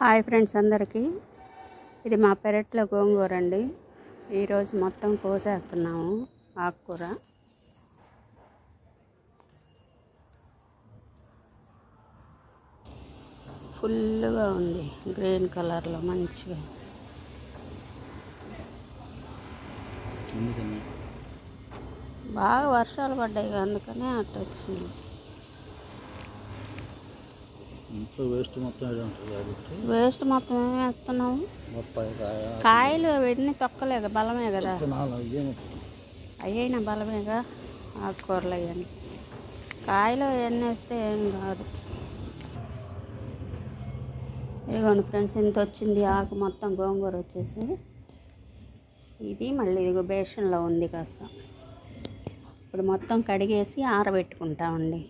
Hi friends అందరికీ. ఇది మా పెరట్లో గోంగూర అండి. ఈరోజు మొత్తం కోసేస్తున్నాము ఆకుకూర. ఫుల్గా ఉంది గ్రీన్ కలర్లో మంచిగా. బాగా వర్షాలు పడ్డాయి అందుకనే అట్ట వచ్చింది ఇంట్లో వేస్ట్ మొత్తం వేస్ట్ మొత్తం ఏం వేస్తున్నాము కాయలు అవన్నీ తొక్కలే కదా, బలమే కదా అయ్యైనా బలమేగా? ఆకుకూరలు అయ్యాను కాయలు అవన్నీ వేస్తే ఏం కాదు. ఇదిగోండి ఫ్రెండ్స్ ఇంత వచ్చింది ఆకు మొత్తం గోంగూర వచ్చేసి. ఇది మళ్ళీ ఇదిగో బేషన్లో ఉంది కాస్త. ఇప్పుడు మొత్తం కడిగేసి ఆరబెట్టుకుంటామండి.